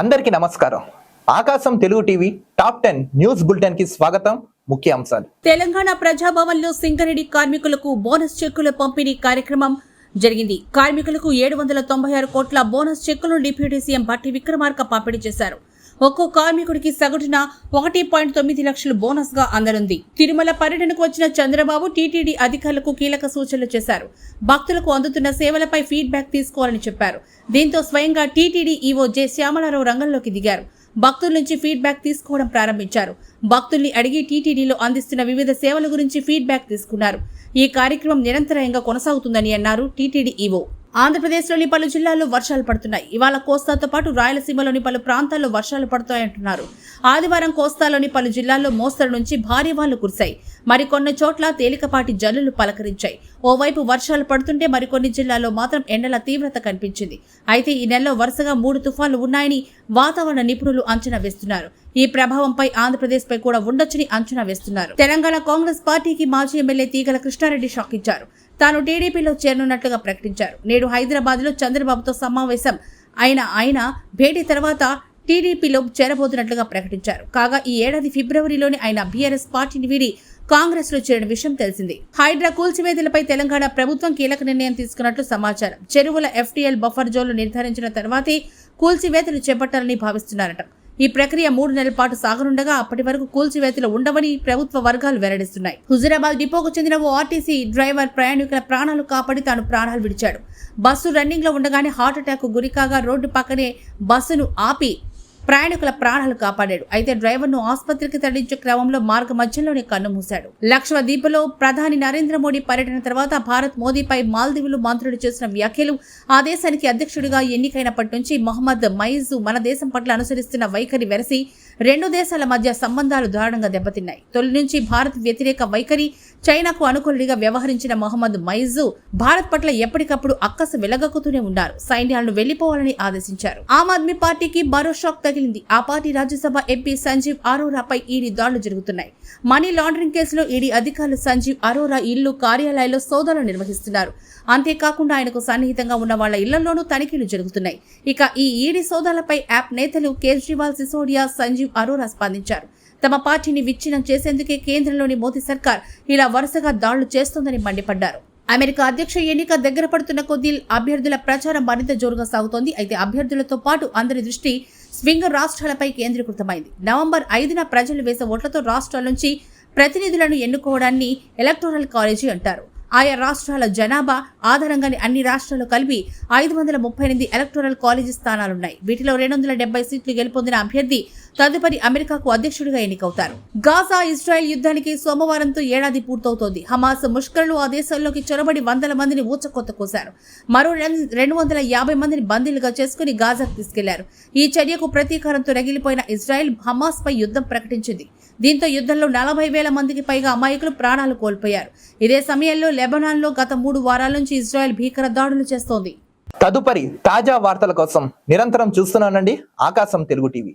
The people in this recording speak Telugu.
అందరికీ నమస్కారం. Aakasam Telugu TV top ten news బులెటిన్కి స్వాగతం. ముఖ్య అంశాలు. తెలంగాణ ప్రజాభవన్లో సింగరేణి కార్మికులకు బోనస్ చెక్కుల పంపిణీ కార్యక్రమం జరిగింది. కార్మికులకు ఏడు వందల తొంభై ఆరు కోట్ల బోనస్ చెక్కులను డిప్యూటీ సీఎం భట్టి విక్రమార్క పంపిణీ చేశారు. ఒక్కో కార్మికుడికి సగటున ఒకటి పాయింట్ తొమ్మిది లక్షలు బోనస్గా అందనుంది. తిరుమల పర్యటనకు వచ్చిన చంద్రబాబు టీటీడీ అధికారులకు కీలక సూచనలు చేశారు. భక్తులకు అందుతున్న సేవలపై ఫీడ్బ్యాక్ తీసుకోవాలని చెప్పారు. దీంతో స్వయంగా టీటీడీ ఈవో జె శ్యామలారావు రంగంలోకి దిగారు. భక్తుల నుంచి ఫీడ్బ్యాక్ తీసుకోవడం ప్రారంభించారు. భక్తుల్ని అడిగి టీటీడీలో అందిస్తున్న వివిధ సేవల గురించి ఫీడ్బ్యాక్ తీసుకున్నారు. ఈ కార్యక్రమం నిరంతరాయంగా కొనసాగుతుందని అన్నారు టీటీడీ ఈవో. ఆంధ్రప్రదేశ్లోని పలు జిల్లాల్లో వర్షాలు పడుతున్నాయి. ఇవాళ కోస్తాతో పాటు రాయలసీమలోని పలు ప్రాంతాల్లో వర్షాలు పడుతాయంటున్నారు. ఆదివారం కోస్తాలోని పలు జిల్లాల్లో మోస్తరు నుంచి భారీ వాళ్ళు కురిశాయి. మరికొన్ని చోట్ల తేలికపాటి జల్లులు పలకరించాయి. ఓవైపు వర్షాలు పడుతుంటే మరికొన్ని జిల్లాల్లో మాత్రం ఎండల తీవ్రత కనిపించింది. అయితే ఈ నెలలో వరుసగా మూడు తుఫాన్లు ఉన్నాయని వాతావరణ నిపుణులు అంచనా వేస్తున్నారు. ఈ ప్రభావంపై ఆంధ్రప్రదేశ్పై కూడా ఉండొచ్చని అంచనా వేస్తున్నారు. తెలంగాణ కాంగ్రెస్ పార్టీకి మాజీ ఎమ్మెల్యే తీగల కృష్ణారెడ్డి షాక్ ఇచ్చారు. తాను టీడీపీలో చేరనున్నట్లుగా ప్రకటించారు. నేడు హైదరాబాద్లో చంద్రబాబుతో సమావేశం అయిన ఆయన భేటీ తర్వాత టీడీపీలో చేరబోతున్నట్లుగా ప్రకటించారు. కాగా ఈ ఏడాది ఫిబ్రవరిలోనే ఆయన బీఆర్ఎస్ పార్టీని వీడి కాంగ్రెస్లో చేరిన విషయం తెలిసింది. హైడ్రా కూల్చివేతలపై తెలంగాణ ప్రభుత్వం కీలక నిర్ణయం తీసుకున్నట్లు సమాచారం. చెరువుల ఎఫ్టీఎల్ బఫర్ జోన్లు నిర్ధారించిన తర్వాతే కూల్చివేతలు చేపట్టాలని భావిస్తున్నారట. ఈ ప్రక్రియ మూడు నెలల పాటు సాగనుండగా అప్పటి వరకు కూల్చివేతలు ఉండవని ప్రభుత్వ వర్గాలు వెల్లడిస్తున్నాయి. హుజురాబాద్ డిపోకు చెందిన ఓ ఆర్టీసీ డ్రైవర్ ప్రయాణికుల ప్రాణాలు కాపాడి తాను ప్రాణాలు విడిచాడు. బస్సు రన్నింగ్లో ఉండగానే హార్ట్ అటాక్ గురికాగా రోడ్డు పక్కనే బస్సును ఆపి ప్రయాణికుల ప్రాణాలు కాపాడాడు. అయితే డ్రైవర్ను ఆసుపత్రికి తరలించే క్రమంలో మార్గ మధ్యలోనే కన్నుమూశాడు లక్షద్వీప్లో ప్రధాని నరేంద్ర మోడీ పర్యటన తర్వాత భారత్ మోదీపై మాల్దీవులు మంత్రులు చేసిన వ్యాఖ్యలు ఆ దేశానికి అధ్యక్షుడిగా ఎన్నికైనప్పటి నుంచి మహమ్మద్ మైజు మన దేశం పట్ల అనుసరిస్తున్న వైఖరి వెరసి రెండు దేశాల మధ్య సంబంధాలు దారుణంగా దెబ్బతిన్నాయి. తొలి నుంచి భారత్ వ్యతిరేక వైఖరి చైనాకు అనుకూలుడిగా వ్యవహరించిన మొహమ్మద్ మైజు భారత్ పట్ల ఎప్పటికప్పుడు అక్కసు వెలగక్కుతూనే ఉన్నారు. సైన్యాలను వెళ్ళిపోవాలని ఆదేశించారు. ఆమ్ ఆద్మీ పార్టీకి మరో షాక్ తగిలింది. ఆ పార్టీ రాజ్యసభ ఎంపీ సంజీవ్ అరోరాపై ఈడీ దాడులు జరుగుతున్నాయి. మనీ లాండరింగ్ కేసులో ఈడీ అధికారులు సంజీవ్ అరోరా ఇల్లు కార్యాలయాల్లో సోదాలు నిర్వహిస్తున్నారు. అంతేకాకుండా ఆయనకు సన్నిహితంగా ఉన్న వాళ్ళ ఇళ్ళలోనూ తనిఖీలు జరుగుతున్నాయి. ఇక ఈ ఈడీ సోదాలపై యాప్ నేతలు కేజ్రీవాల్ సిసోడియా సంజీవ్ అరోరా స్పందించారు. తమ పార్టీని విచ్ఛిన్నం చేసేందుకే కేంద్రంలోని మోదీ సర్కార్ ఇలా వరుసగా దాడులు చేస్తోందని మండిపడ్డారు. అమెరికా అధ్యక్ష ఎన్నిక దగ్గర పడుతున్న కొద్దీ అభ్యర్థుల ప్రచారం మరింత జోరుగా సాగుతోంది. అయితే అభ్యర్థులతో పాటు అందరి దృష్టి స్వింగ్ రాష్ట్రాలపై కేంద్రీకృతమైంది. నవంబర్ ఐదున ప్రజలు వేసే ఓట్లతో రాష్ట్రాల నుంచి ప్రతినిధులను ఎన్నుకోవడాన్ని ఎలక్టోరల్ కాలేజీ అంటారు. ఆయా రాష్ట్రాల జనాభా ఆధారంగానే అన్ని రాష్ట్రాలు కలిపి ఐదు వందల ముప్పై ఎనిమిది ఎలక్టోరల్ కాలేజీ స్థానాలున్నాయి. వీటిలో రెండు వందల డెబ్బై సీట్లు గెలుపొందిన అభ్యర్థి తదుపరి అమెరికాకు అధ్యక్షుడిగా ఎన్నికవుతారు. గాజా ఇజ్రాయెల్ యుద్ధానికి సోమవారంతో ఏడాది పూర్తవుతోంది. హమాస్ ముష్కరులు ఆ దేశంలోకి చొరబడి వందల మందిని ఊచకొత్త కోశారు. మరో రెం- రెండు వందల యాభై మందిని బందీలుగా చేసుకుని గాజాకు తీసుకెళ్ళారు. ఈ చర్యకు ప్రతీకారంతో రగిలిపోయిన ఇజ్రాయెల్ హమాస్ పై యుద్ధం ప్రకటించింది. దీంతో యుద్ధంలో నలభై వేల మందికి పైగా అమాయకులు ప్రాణాలు కోల్పోయారు. ఇదే సమయంలో లెబనాన్లో గత మూడు వారాల నుంచి ఇజ్రాయెల్ భీకర దాడులు చేస్తోంది. తదుపరి తాజా వార్తల కోసం నిరంతరం చూస్తున్నానండి ఆకాశం తెలుగు టీవీ.